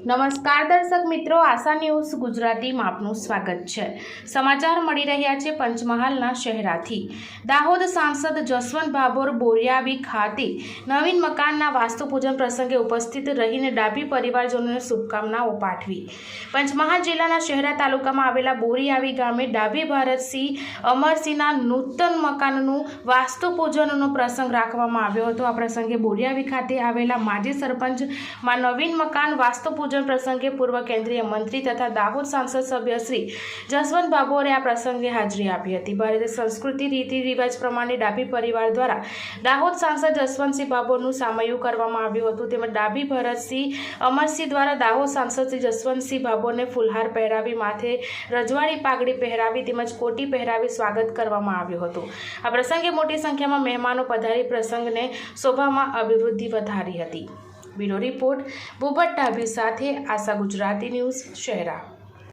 નમસ્કાર દર્શક મિત્રો, આશા ન્યૂઝ ગુજરાતીમાં આપનું સ્વાગત છે. સમાચાર મળી રહ્યા છે પંચમહાલના શહેરાથી. દાહોદ સાંસદ જસવંત ભાભોર બોરિયાવી ખાતે નવીન મકાનના વાસ્તુપૂજન પ્રસંગે ઉપસ્થિત રહીને ડાભી પરિવારજનોને શુભકામનાઓ પાઠવી. પંચમહાલ જિલ્લાના શહેરા તાલુકામાં આવેલા બોરિયાવી ગામે ડાભી ભારતસિંહ અમરસિંહના નૂતન મકાનનું વાસ્તુપૂજનનો પ્રસંગ રાખવામાં આવ્યો હતો. આ પ્રસંગે બોરિયાવી ખાતે આવેલા માજી સરપંચમાં નવીન મકાન વાસ્તુપૂજન પ્રસંગે પૂર્વ કેન્દ્રીય મંત્રી તથા દાહોદ સાંસદ સભ્ય શ્રી જસવંત બાબોરે આ પ્રસંગે હાજરી આપી હતી. ભારતીય સંસ્કૃતિ રીતિ રિવાજ પ્રમાણે ડાભી પરિવાર દ્વારા દાહોદ સાંસદ જસવંતસિંહ બાબોરનું સામયું કરવામાં આવ્યું હતું. તેમજ ડાભી ભરતસિંહ અમરસિંહ દ્વારા દાહોદ સાંસદ શ્રી જસવંતસિંહ બાબોરને ફુલહાર પહેરાવી, માથે રજવાડી પાઘડી પહેરાવી તેમજ કોટી પહેરાવી સ્વાગત કરવામાં આવ્યું હતું. આ પ્રસંગે મોટી સંખ્યામાં મહેમાનો પધારી પ્રસંગને શોભામાં અભિવૃદ્ધિ વધારી હતી. બ્યુરો રિપોર્ટ બોબટ ડાભી સાથે આશા ગુજરાતી ન્યૂઝ શહેરા.